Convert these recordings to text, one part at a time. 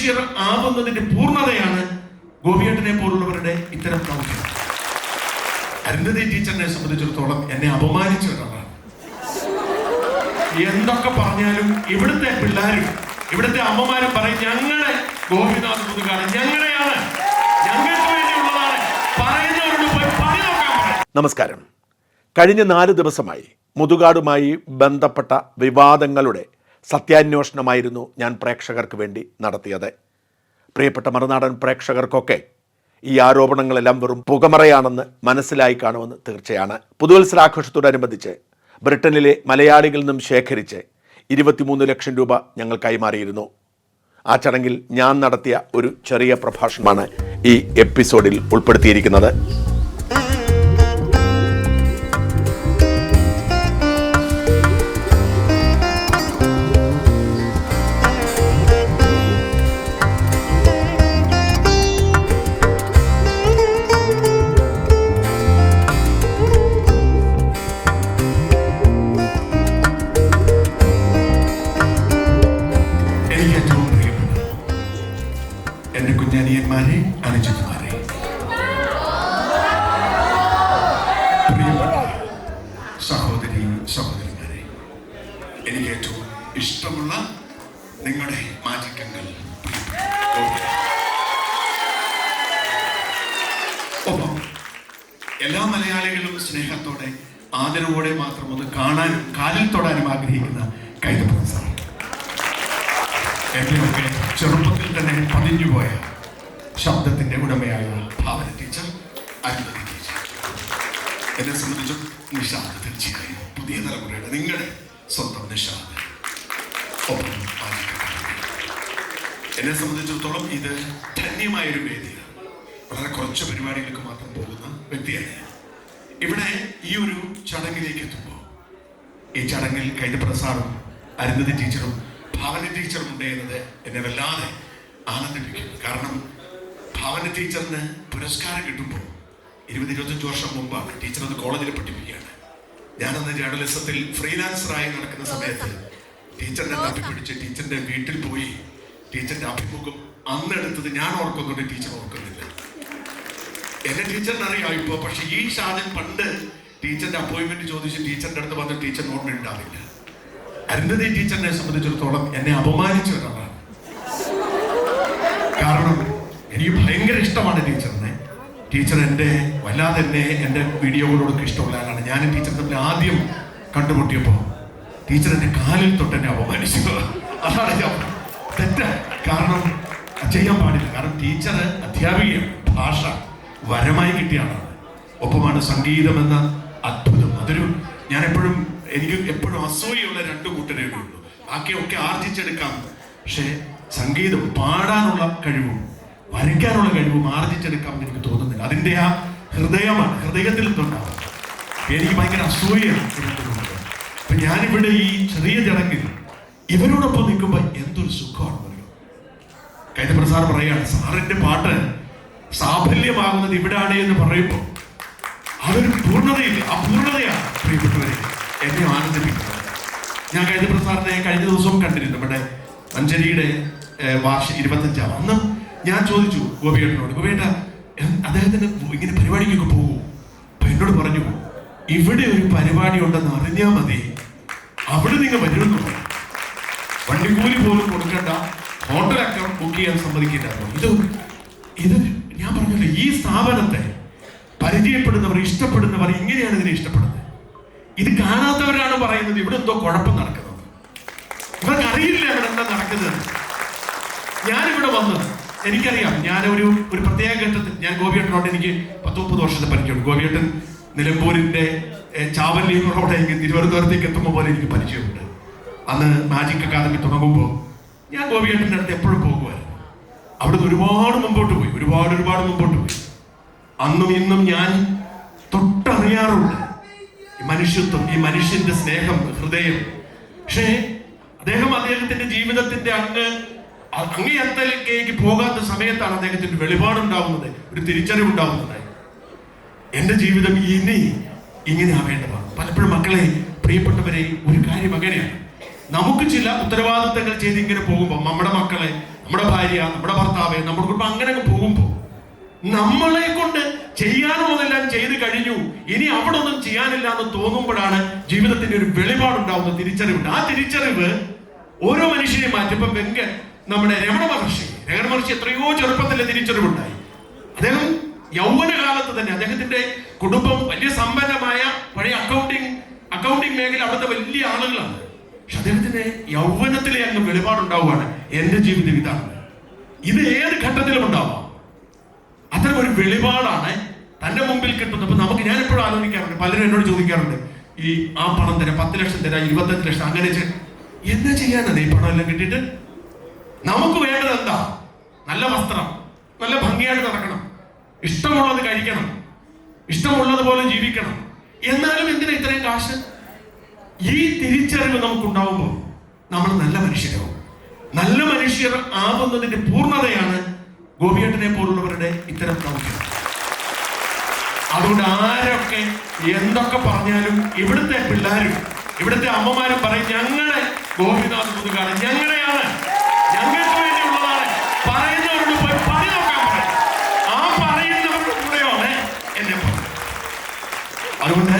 മനുഷ്യർ ആവുന്നതിന്റെ പൂർണതയാണ് ഗോപിയേട്ടനെ പോലുള്ളവരുടെ ഇത്തരം പ്രവർത്തനം. അരുന്ധതി ടീച്ചറിനെ സംബന്ധിച്ചിടത്തോളം എന്നെ അപമാനിച്ച ഒരാളാണ്. എന്തൊക്കെ പറഞ്ഞാലും ഇവിടുത്തെ പിള്ളേരും ഇവിടുത്തെ അമ്മമാരും പറയും ഞങ്ങളെ ഗോപിനാഥ് മുതുകാണ് ഞങ്ങളെയാണ്. ഞങ്ങൾക്ക് പോയി നമസ്കാരം. കഴിഞ്ഞ നാല് ദിവസമായി മുതുകാടുമായി ബന്ധപ്പെട്ട വിവാദങ്ങളുടെ സത്യാന്വേഷണമായിരുന്നു ഞാൻ പ്രേക്ഷകർക്ക് വേണ്ടി നടത്തിയത്. പ്രിയപ്പെട്ട മറുനാടൻ പ്രേക്ഷകർക്കൊക്കെ ഈ ആരോപണങ്ങളെല്ലാം വെറും പുകമറയാണെന്ന് മനസ്സിലായി കാണുമെന്ന് തീർച്ചയാണ്. പുതുവത്സരാഘോഷത്തോടനുബന്ധിച്ച് ബ്രിട്ടനിലെ മലയാളികളിൽ നിന്നും ശേഖരിച്ച് ഇരുപത്തിമൂന്ന് ലക്ഷം രൂപ ഞങ്ങൾ കൈമാറിയിരുന്നു ആ ചടങ്ങിൽ ഞാൻ നടത്തിയ ഒരു ചെറിയ പ്രഭാഷണമാണ് ഈ എപ്പിസോഡിൽ ഉൾപ്പെടുത്തിയിരിക്കുന്നത്. നിങ്ങളുടെ മാജിക്കങ്ങൾ ഒപ്പം എല്ലാ മലയാളികളും സ്നേഹത്തോടെ ആദരവോടെ മാത്രം ഒന്ന് കാണാൻ കാലിൽ തൊടാനും ആഗ്രഹിക്കുന്ന കൈതപ്പുറം സാർ. ചെറുപ്പത്തിൽ തന്നെ പതിഞ്ഞുപോയ ശബ്ദത്തിന്റെ ഉടമയായ ഭാവന ടീച്ചർ അരുന്ധതി ടീച്ചർ. എന്നെ സംബന്ധിച്ചും നിഷാദ് തീർച്ചയായും പുതിയ തലമുറയുടെ നിങ്ങളുടെ സ്വന്തം നിഷാദ് ആചാര്യന്മാർ. എന്നെ സംബന്ധിച്ചിടത്തോളം ഇത് ധന്യമായ ഒരു വേദിയാണ്. വളരെ കുറച്ച് പരിപാടികൾക്ക് മാത്രം പോകുന്ന വ്യക്തിയാണ് ഇവിടെ ഈ ഒരു ചടങ്ങിലേക്ക് എത്തുമ്പോൾ ഈ ചടങ്ങിൽ കൈതപ്രസാറും അരുന്ധതി ടീച്ചറും ഭാവന ടീച്ചറും ഉണ്ട് എന്നത് എന്നെ വല്ലാതെ ആനന്ദിപ്പിക്കുന്നു. കാരണം ഭാവന ടീച്ചറിന് പുരസ്കാരം കിട്ടുമ്പോൾ ഇരുപത് ഇരുപത്തഞ്ച് വർഷം മുമ്പാണ് ടീച്ചർ അത് കോളേജിൽ പഠിപ്പിക്കുകയാണ്. ഞാനന്ന് ജേർണലിസത്തിൽ ഫ്രീലാൻസറായി നടക്കുന്ന സമയത്ത് ടീച്ചറിനെ തപ്പിപ്പിടിച്ച് ടീച്ചറിന്റെ വീട്ടിൽ പോയി ടീച്ചറിന്റെ അഭിമുഖം അന്ന് എടുത്തത് ഞാൻ ഓർക്കുന്നുണ്ട് ടീച്ചർ ഓർക്കുന്നില്ല. എന്നെ ടീച്ചറിന് അറിയാം ഇപ്പോ പക്ഷെ ഈ ഷാജൻ പണ്ട് ടീച്ചറിന്റെ അപ്പോയിന്റ്മെന്റ് ചോദിച്ച് ടീച്ചറിന്റെ അടുത്ത് വന്ന് ടീച്ചർ ഓർമ്മ ഉണ്ടാവില്ല അരുന്ധതി ടീച്ചറിനെ സംബന്ധിച്ചിടത്തോളം എന്നെ അപമാനിച്ച ഒരാളാണ്. കാരണം എനിക്ക് ഭയങ്കര ഇഷ്ടമാണ് ടീച്ചറിനെ. ടീച്ചർ എന്റെ വല്ലാതെ എന്നെ എന്റെ വീഡിയോകളോടൊക്കെ ഇഷ്ടമുള്ള ആളാണ്. ഞാൻ ടീച്ചർ തമ്മിൽ ആദ്യം കണ്ടുമുട്ടിയപ്പോൾ ടീച്ചർ എന്നെ കാലിൽ തൊട്ട് എന്നെ അപമാനിച്ചു അതാണ് തെറ്റ. കാരണം ചെയ്യാൻ പാടില്ല. കാരണം ടീച്ചർ അധ്യാപികയാണ് ഭാഷ വരമായി കിട്ടിയാണ്. ഒപ്പമാണ് സംഗീതം എന്ന അത്ഭുതം. അതൊരു ഞാൻ എപ്പോഴും എനിക്ക് എപ്പോഴും അസൂയുള്ള രണ്ട് കൂട്ടരേ ഉള്ളൂ. ബാക്കിയൊക്കെ ആർജിച്ചെടുക്കാം. പക്ഷേ സംഗീതം പാടാനുള്ള കഴിവും വരയ്ക്കാനുള്ള കഴിവും ആർജിച്ചെടുക്കാം എന്ന് എനിക്ക് തോന്നുന്നില്ല. അതിന്റെ ആ ഹൃദയമാണ്. ഹൃദയത്തിൽ നിന്നുണ്ടാവും എനിക്ക് ഭയങ്കര അസൂയാണ്. അപ്പൊ ഞാനിവിടെ ഈ ചെറിയ ചടങ്ങിൽ ഇവരോടൊപ്പം നിൽക്കുമ്പോൾ എന്തൊരു സുഖമാണ് പറയുക കൈതപ്ര സാർ പറയാണ് സാറിന്റെ പാട്ട് സാഫല്യമാകുന്നത് ഇവിടാണ് എന്ന് പറയുമ്പോൾ അതൊരു പൂർണതയില്ല ആ പൂർണതയാണ് പ്രിയപ്പെട്ടവരെ എന്നെ ആനന്ദിപ്പിക്കുന്നത് ഞാൻ കൈതപ്രസാദിനെ കഴിഞ്ഞ ദിവസവും കണ്ടിരുന്നു നമ്മുടെ മഞ്ചരിയുടെ വാർഷിക ഇരുപത്തഞ്ചാം. അന്ന് ഞാൻ ചോദിച്ചു ഗോപിയേട്ടനോട് ഗോപിയേട്ട അദ്ദേഹത്തിന് ഇങ്ങനെ പരിപാടിക്കൊക്കെ പോകൂ? അപ്പൊ എന്നോട് പറഞ്ഞു ഇവിടെ ഒരു പരിപാടി ഉണ്ടെന്ന് അറിഞ്ഞാൽ മതി. അവിടെ നിങ്ങൾ വരുമെന്ന് പറഞ്ഞു വണ്ടിക്കൂലി പോലും കൊടുക്കേണ്ട. അക്കൗണ്ട് ബുക്ക് ചെയ്യാൻ സമ്മതിക്കില്ല ഇത് ഇത് ഞാൻ പറഞ്ഞല്ലോ ഈ സ്ഥാപനത്തെ പരിചയപ്പെടുന്നവർ ഇഷ്ടപ്പെടുന്നവർ ഇങ്ങനെയാണ് ഇതിനെ ഇഷ്ടപ്പെടുന്നത്. ഇത് കാണാത്തവരാണ് പറയുന്നത് ഇവിടെ എന്തോ കുഴപ്പം നടക്കുന്നത്. ഇവർക്ക് അറിയില്ല ഇവിടെ നടക്കുന്നത്. ഞാനിവിടെ വന്നത് എനിക്കറിയാം ഞാനൊരു ഒരു പ്രത്യേക ഘട്ടത്തിൽ ഞാൻ ഗോപിയേട്ടനോട് എനിക്ക് പത്ത് മുപ്പത് വർഷത്തെ പരിചയമുണ്ട്. ഗോപിയേട്ടൻ നിലമ്പൂരിന്റെ റോഡ് എനിക്ക് തിരുവനന്തപുരത്തേക്ക് എത്തുമ്പോൾ പോലെ എനിക്ക് പരിചയമുണ്ട്. അന്ന് മാജിക് അക്കാദമി തുടങ്ങുമ്പോൾ ഞാൻ ഗോപിയേട്ടന്റെ അടുത്ത് എപ്പോഴും പോകുമായിരുന്നു. അവിടുന്ന് ഒരുപാട് മുമ്പോട്ട് പോയി. ഒരുപാട് ഒരുപാട് മുമ്പോട്ട് പോയി. അന്നും ഇന്നും ഞാൻ തൊട്ടറിയാറുണ്ട് മനുഷ്യത്വം ഈ മനുഷ്യന്റെ സ്നേഹം ഹൃദയം. പക്ഷേ അദ്ദേഹം അദ്ദേഹത്തിന്റെ ജീവിതത്തിന്റെ അങ്ങ് അങ്ങേയത്തലേക്ക് പോകാത്ത സമയത്താണ് അദ്ദേഹത്തിന്റെ വെളിപാടുണ്ടാവുന്നത് ഒരു തിരിച്ചറിവുണ്ടാവുന്നത്. എന്റെ ജീവിതം ഇനി ഇങ്ങനെ ആവേണ്ടതാണ്. പലപ്പോഴും മക്കളെ പ്രിയപ്പെട്ടവരെ ഒരു കാര്യം അങ്ങനെയാണ്. നമുക്ക് ചില ഉത്തരവാദിത്തങ്ങൾ ചെയ്ത് ഇങ്ങനെ പോകുമ്പോൾ നമ്മുടെ മക്കളെ നമ്മുടെ ഭാര്യ നമ്മുടെ ഭർത്താവ് നമ്മുടെ കുടുംബം അങ്ങനെ അങ്ങ് പോകുമ്പോൾ നമ്മളെ കൊണ്ട് ചെയ്യാനുള്ളതെല്ലാം ചെയ്തു കഴിഞ്ഞു. ഇനി അവിടെ ഒന്നും ചെയ്യാനില്ല എന്ന് തോന്നുമ്പോഴാണ് ജീവിതത്തിന്റെ ഒരു വെളിപാടുണ്ടാവുന്ന തിരിച്ചറിവുണ്ട് ആ തിരിച്ചറിവ് ഓരോ മനുഷ്യനെയും മാറ്റും. വെങ്ക നമ്മുടെ രമണ മഹർഷി രമണ മഹർഷി എത്രയോ ചെറുപ്പത്തിലെ തിരിച്ചറിവുണ്ടായി. അദ്ദേഹം യൗവനകാലത്ത് തന്നെ അദ്ദേഹത്തിന്റെ കുടുംബം വലിയ സമ്പന്നമായ പഴയ അക്കൗണ്ടിങ് അക്കൗണ്ടിങ് മേഖല അവിടുത്തെ വലിയ ആളുകളാണ്. പക്ഷെ അദ്ദേഹത്തിന് യൗവനത്തിലെ അങ്ങ് വെളിപാടുണ്ടാവുകയാണ് എന്റെ ജീവിതം ഇതാണ് ഇത് ഏത് ഘട്ടത്തിലും ഉണ്ടാവാം. അത്തരം ഒരു വെളിപാടാണ് തന്റെ മുമ്പിൽ കിട്ടുന്നത്. അപ്പൊ നമുക്ക് ഞാൻ എപ്പോഴും ആലോചിക്കാറുണ്ട്. പലരും എന്നോട് ചോദിക്കാറുണ്ട് ഈ ആ പണം തരാം പത്ത് ലക്ഷം തരാം ഇരുപത്തഞ്ച് ലക്ഷം അങ്ങനെ എന്താ ചെയ്യാനാണ് ഈ പണം എല്ലാം കിട്ടിയിട്ട്? നമുക്ക് വേണ്ടത് എന്താ? നല്ല വസ്ത്രം നല്ല ഭംഗിയായിട്ട് നടക്കണം ഇഷ്ടമുള്ളത് കഴിക്കണം ഇഷ്ടമുള്ളതുപോലെ ജീവിക്കണം. എന്നാലും എന്തിനാ ഇത്രയും കാശ്? ഈ തിരിച്ചറിവ് നമുക്കുണ്ടാവുമ്പോൾ നമ്മൾ നല്ല മനുഷ്യരാവും. നല്ല മനുഷ്യർ ആവുന്നതിന്റെ പൂർണതയാണ് ഗോപിയേട്ടനെ പോലുള്ളവരുടെ ഇത്തരം പ്രവർത്തനം. അതുകൊണ്ട് ആരൊക്കെ എന്തൊക്കെ പറഞ്ഞാലും ഇവിടുത്തെ പിള്ളേരും ഇവിടുത്തെ അമ്മമാരും പറയും ഞങ്ങളെ ഗോപിനാഥ് മുതുകാണ് ഞങ്ങളെയാണ്. ഞങ്ങൾക്ക് വേണ്ടിയുള്ളതാണ് പറയുന്നവരോട് പോയി പണി നോക്കാൻ പറയും ആ പറയുന്നവരുടെ കൂടെയാണ് എന്നെ പറഞ്ഞത് അതുകൊണ്ട്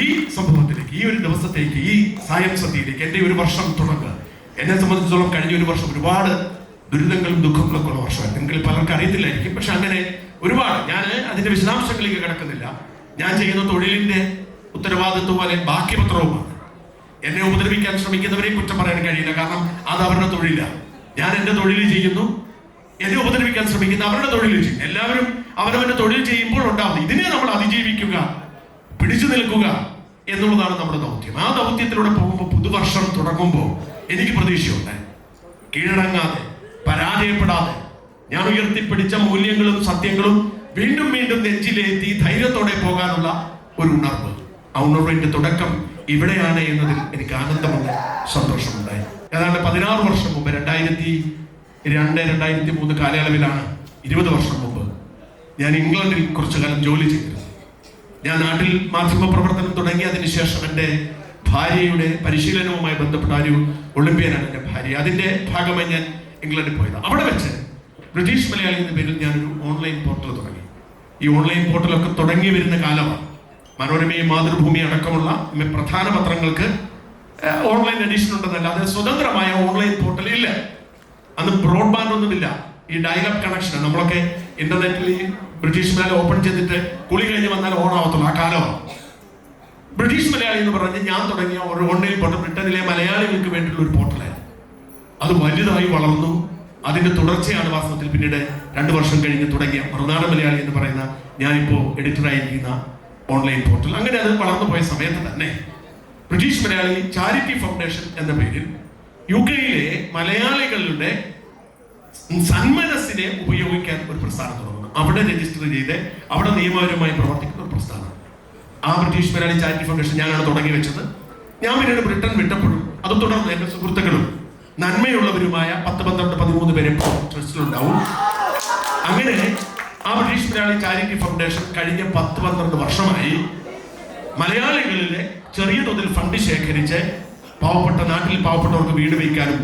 ഈ സംഭവത്തിലേക്ക് ഈ ഒരു ദിവസത്തേക്ക് ഈ സായം സദ്യയിലേക്ക് എന്റെ ഒരു വർഷം തുടങ്ങുക. എന്നെ സംബന്ധിച്ചിടത്തോളം കഴിഞ്ഞ ഒരു വർഷം ഒരുപാട് ദുരിതങ്ങളും ദുഃഖങ്ങളൊക്കെ ഉള്ള വർഷമാണ് നിങ്ങൾ പലർക്കും അറിയത്തില്ലായിരിക്കും. പക്ഷെ അങ്ങനെ ഒരുപാട്. ഞാൻ അതിന്റെ വിശദാംശങ്ങളിലേക്ക് കിടക്കുന്നില്ല. ഞാൻ ചെയ്യുന്ന തൊഴിലിന്റെ ഉത്തരവാദിത്വം അല്ലെങ്കിൽ ബാക്കിപത്രവുമാണ്. എന്നെ ഉപദ്രവിക്കാൻ ശ്രമിക്കുന്നവരെയും കുറ്റം പറയാൻ കഴിയില്ല. കാരണം അത് അവരുടെ തൊഴിലാണ് ഞാൻ എന്റെ തൊഴിൽ ചെയ്യുന്നു. എന്നെ ഉപദ്രവിക്കാൻ ശ്രമിക്കുന്ന അവരുടെ തൊഴിൽ ചെയ്യും. എല്ലാവരും അവരവന്റെ തൊഴിൽ ചെയ്യുമ്പോൾ ഉണ്ടാവും ഇതിനെ നമ്മൾ അതിജീവിക്കുക പിടിച്ചു നിൽക്കുക. എന്നുള്ളതാണ് നമ്മുടെ ദൗത്യം. ആ ദൗത്യത്തിലൂടെ പോകുമ്പോൾ പുതുവർഷം തുടങ്ങുമ്പോൾ എനിക്ക് പ്രതീക്ഷയുണ്ട്. കീഴടങ്ങാതെ പരാജയപ്പെടാതെ ഞാൻ ഉയർത്തിപ്പിടിച്ച മൂല്യങ്ങളും സത്യങ്ങളും വീണ്ടും വീണ്ടും നെഞ്ചിലേറ്റി ധൈര്യത്തോടെ പോകാനുള്ള ഒരു ഉണർവ്. ആ ഉണർവിന്റെ തുടക്കം ഇവിടെയാണ് എന്നതിൽ എനിക്ക് ആനന്ദമുണ്ട് സന്തോഷമുണ്ടായി. ഏതാണ്ട് പതിനാറ് വർഷം മുമ്പ് രണ്ടായിരത്തി രണ്ട് രണ്ടായിരത്തി മൂന്ന് കാലയളവിലാണ് ഇരുപത് വർഷം മുമ്പ് ഞാൻ ഇംഗ്ലണ്ടിൽ കുറച്ചു കാലം ജോലി ചെയ്തിരുന്നു ഞാൻ നാട്ടിൽ മാധ്യമ പ്രവർത്തനം തുടങ്ങി അതിനുശേഷം എന്റെ ഭാര്യയുടെ പരിശീലനവുമായി ബന്ധപ്പെട്ട ഒരു ഒളിമ്പ്യനാണ് എന്റെ ഭാര്യ. അതിന്റെ ഭാഗമായി ഞാൻ ഇംഗ്ലണ്ടിൽ പോയത്. അവിടെ വെച്ച് ബ്രിട്ടീഷ് മലയാളി എന്ന പേരിൽ ഞാനൊരു ഓൺലൈൻ പോർട്ടൽ തുടങ്ങി. ഈ ഓൺലൈൻ പോർട്ടലൊക്കെ തുടങ്ങി വരുന്ന കാലമാണ്. മനോരമയും മാതൃഭൂമി അടക്കമുള്ള പ്രധാന പത്രങ്ങൾക്ക് ഓൺലൈൻ എഡിഷൻ ഉണ്ടെന്നല്ലാതെ സ്വതന്ത്രമായ ഓൺലൈൻ പോർട്ടൽ ഇല്ല അന്ന് ബ്രോഡ്ബാൻഡ് ഒന്നുമില്ല ഈ ഡയലപ്പ് കണക്ഷൻ നമ്മളൊക്കെ ഇന്റർനെറ്റിൽ ബ്രിട്ടീഷ് മലയാളം ഓപ്പൺ ചെയ്തിട്ട് കുളി കഴിഞ്ഞ് വന്നാൽ ഓൺ ആ കാലമാണ് ബ്രിട്ടീഷ് മലയാളി എന്ന് പറഞ്ഞ് ഞാൻ തുടങ്ങിയ ഒരു ഓൺലൈൻ പോർട്ടൽ ബ്രിട്ടനിലെ മലയാളികൾക്ക് വേണ്ടിയുള്ള ഒരു പോർട്ടലായിരുന്നു. അത് വലുതായി വളർന്നു. അതിന്റെ തുടർച്ചയാണ് വാസ്തവത്തിൽ പിന്നീട് രണ്ടു വർഷം കഴിഞ്ഞ് തുടങ്ങിയ മറുനാട് മലയാളി എന്ന് പറയുന്ന ഞാനിപ്പോ എഡിറ്ററായിരിക്കുന്ന ഓൺലൈൻ പോർട്ടൽ അങ്ങനെ അത് വളർന്നു പോയ സമയത്ത് തന്നെ ബ്രിട്ടീഷ് മലയാളി ചാരിറ്റി ഫൗണ്ടേഷൻ എന്ന പേരിൽ യു കെയിലെ മലയാളികളുടെ സന്മനസ്സിനെ ഉപയോഗിക്കാൻ ഒരു പ്രസ്ഥാനം തുടങ്ങുന്നു. അവിടെ രജിസ്റ്റർ ചെയ്ത് അവിടെ നിയമപരമായി പ്രവർത്തിക്കുന്ന ഒരു പ്രസ്ഥാനം. ആ ബ്രിട്ടീഷ് മലയാളി ചാരിറ്റി ഫൗണ്ടേഷൻ ഞാനാണ് തുടങ്ങി വെച്ചത്. ഞാൻ പിന്നീട് ബ്രിട്ടൻ വിട്ടപ്പോഴും അത് തുടർന്ന് എന്റെ സുഹൃത്തുക്കളും നന്മയുള്ളവരുമായ പത്ത് പന്ത്രണ്ട് പതിമൂന്ന് പേരെ ട്രസ്റ്റിലുണ്ടാവും. അങ്ങനെ ആ ബ്രിട്ടീഷ് മലയാളി ചാരിറ്റി ഫൗണ്ടേഷൻ കഴിഞ്ഞ പത്ത് പന്ത്രണ്ട് വർഷമായി മലയാളികളിലെ ചെറിയ തോതിൽ ഫണ്ട് ശേഖരിച്ച് പാവപ്പെട്ട നാട്ടിൽ പാവപ്പെട്ടവർക്ക് വീട് വയ്ക്കാനും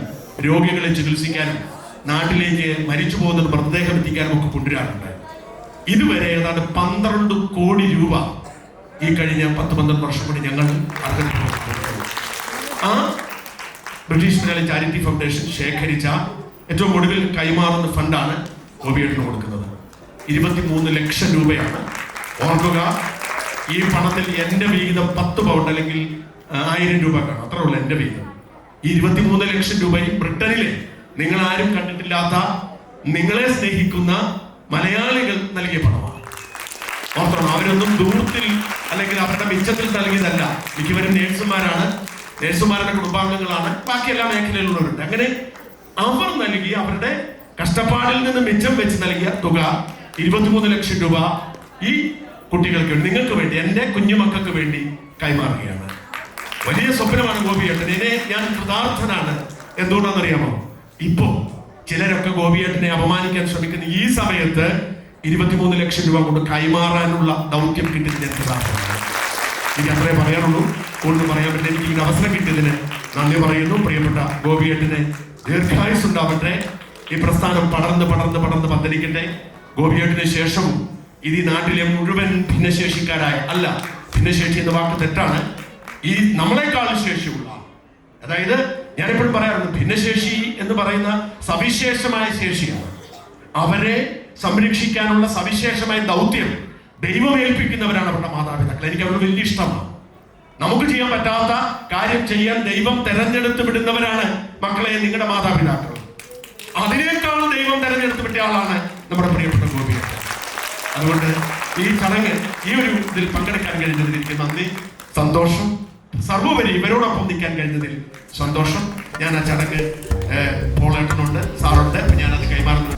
രോഗികളെ ചികിത്സിക്കാനും നാട്ടിലേക്ക് മരിച്ചു പോകുന്ന മൃതദേഹം എത്തിക്കാനും ഒക്കെ കൊണ്ടുവരാറുണ്ട് ഇതുവരെ ഏതാണ്ട് പന്ത്രണ്ട് കോടി രൂപ ഈ കഴിഞ്ഞ പത്ത് പന്ത്രണ്ട് വർഷം കൊണ്ട് ഞങ്ങൾ ആ ബ്രിട്ടീഷ് മലയാളി ചാരിറ്റി ഫൗണ്ടേഷൻ ശേഖരിച്ച ഏറ്റവും ഒടുവിൽ കൈമാറുന്ന ഫണ്ടാണ് ഗോപിയേട്ടന് കൊടുക്കുന്നത്. ഇരുപത്തിമൂന്ന് ലക്ഷം രൂപയാണ്. ഓർക്കുക ഈ പണത്തിൽ എന്റെ വിഹിതം പത്ത് പൗണ്ട് അല്ലെങ്കിൽ ആയിരം രൂപ കാണും അത്രേ ഉള്ളൂ എന്റെ വിഹിതം ഈ ഇരുപത്തിമൂന്ന് ലക്ഷം രൂപയും ബ്രിട്ടനിലെ നിങ്ങൾ ആരും കണ്ടിട്ടില്ലാത്ത നിങ്ങളെ സ്നേഹിക്കുന്ന മലയാളികൾ നൽകിയ പണമാണ്. മാത്രം അവരൊന്നും ദൂരത്തിൽ അല്ലെങ്കിൽ അവരുടെ മിച്ചത്തിൽ നൽകിയതല്ല. മിക്കവരും നേഴ്സുമാരാണ്. നേഴ്സുമാരുടെ കുടുംബാംഗങ്ങളാണ്. ബാക്കി എല്ലാ മേഖലയിലുള്ളവരുണ്ട്. അങ്ങനെ അവർ നൽകി അവരുടെ കഷ്ടപ്പാടിൽ നിന്ന് മിച്ചം വെച്ച് നൽകിയ തുക ഇരുപത്തിമൂന്ന് ലക്ഷം രൂപ ഈ കുട്ടികൾക്ക് വേണ്ടി നിങ്ങൾക്ക് വേണ്ടി എന്റെ കുഞ്ഞുമക്കൾക്ക് വേണ്ടി കൈമാറുകയാണ്. വലിയ സ്വപ്നമാണ് ഗോപിയേട്ടൻ. എന്നെ ഞാൻ കൃതാർത്ഥനാണ്. എന്തുകൊണ്ടാണെന്നറിയാമോ? ഇപ്പോ ചിലരൊക്കെ ഗോപിയേട്ടനെ അപമാനിക്കാൻ ശ്രമിക്കുന്ന ഈ സമയത്ത് ഇരുപത്തിമൂന്ന് ലക്ഷം രൂപ കൊണ്ട് കൈമാറാനുള്ള ദൗത്യം കിട്ടിയതിന് എനിക്ക് അത്രേ പറയാനുള്ളൂ. കൂടുതൽ പറയാൻ പറ്റില്ല. എനിക്ക് ഈ അവസരം കിട്ടിയതിന് നന്ദി പറയുന്നു. പ്രിയപ്പെട്ട ഗോപിയേട്ടന് ദീർഘായുസ് ഉണ്ടാവട്ടെ. ഈ പ്രസ്ഥാനം പടർന്ന് പടർന്ന് പടർന്ന് പന്തലിക്കട്ടെ. ഗോപിയേട്ടിന് ശേഷവും ഇത് ഈ നാട്ടിലെ മുഴുവൻ ഭിന്നശേഷിക്കാരായ അല്ല ഭിന്നശേഷി എന്ന വാക്ക് തെറ്റാണ്. ഈ നമ്മളെക്കാൾ ശേഷിയുള്ള അതായത് ഞാനെപ്പോഴും പറയാറുണ്ട് ഭിന്നശേഷി എന്ന് പറയുന്ന സവിശേഷമായ ശേഷിയാണ്. അവരെ സംരക്ഷിക്കാനുള്ള സവിശേഷമായ ദൗത്യം ദൈവം ഏൽപ്പിക്കുന്നവരാണ് അവരുടെ മാതാപിതാക്കൾ. എനിക്ക് അവരോട് വലിയ ഇഷ്ടമാണ്. നമുക്ക് ചെയ്യാൻ പറ്റാത്ത കാര്യം ചെയ്യാൻ ദൈവം തെരഞ്ഞെടുത്ത് വിടുന്നവരാണ് മക്കളെ നിങ്ങളുടെ മാതാപിതാക്കൾ. അതിനേക്കാൾ ദൈവം തെരഞ്ഞെടുത്ത് വിട്ട ആളാണ് നമ്മുടെ പ്രിയപ്പെട്ട ഗോപിയ അതുകൊണ്ട് ഈ ചടങ്ങ് ഈ ഒരു ഇതിൽ പങ്കെടുക്കാൻ കഴിഞ്ഞതിൽ എനിക്ക് നന്ദി സന്തോഷം. സർവോപരി ഇവരോടൊപ്പം നിൽക്കാൻ കഴിഞ്ഞതിൽ സന്തോഷം. ഞാൻ ആ ചടങ്ങ് പോളേട്ടനുണ്ട് സാറുണ്ട് ഞാൻ അത് കൈമാറുന്നു.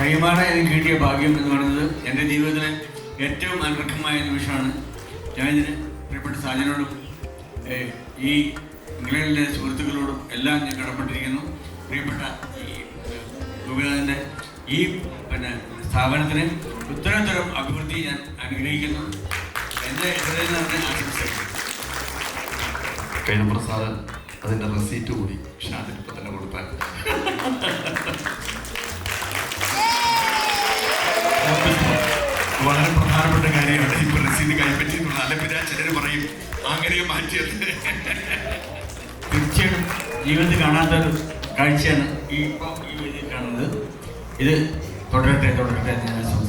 കൈമാറാൻ എനിക്ക് കിട്ടിയ ഭാഗ്യം എന്ന് പറയുന്നത് എന്റെ ജീവിതത്തിലെ ഏറ്റവും അനർഹമായ നിമിഷമാണ്. ഞാൻ ഇതിന് പ്രിയപ്പെട്ട സാജനോടും ഈ ഇംഗ്ലണ്ടിലെ സുഹൃത്തുക്കളോടും എല്ലാം ഞാൻ കടപ്പെട്ടിരിക്കുന്നു. പ്രിയപ്പെട്ട ഈ ഗോപിനാഥന്റെ ഈ പിന്നെ സ്ഥാപനത്തിന് ഉത്തരോത്തരം അഭിവൃദ്ധി ഞാൻ അനുഗ്രഹിക്കുന്നു. എന്റെ ഹൃദയം നിറഞ്ഞ ആശംസകൾ. കഴിഞ്ഞ പ്രസാദ് അതിന്റെ റെസീറ്റ് കൂടി ഷാദിന് ഇപ്പൊ തന്നെ കൊടുത്താൽ വളരെ പ്രധാനപ്പെട്ട കാര്യമാണ് ഇപ്പൊ റസീത് കൈപ്പറ്റിയിട്ടുള്ള അല്ലെ പിന്നെ ചിലര് പറയും അങ്ങനെ മാറ്റിയത്. തീർച്ചയായിട്ടും. ജീവിതത്തിൽ കാണാത്തൊരു കാഴ്ചയാണ്. ഈ ഇപ്പോൾ ഈ വേദിയിൽ കാണുന്നത്. ഇത് തുടരട്ടെ തുടരട്ടെ എന്ന് ഞാൻ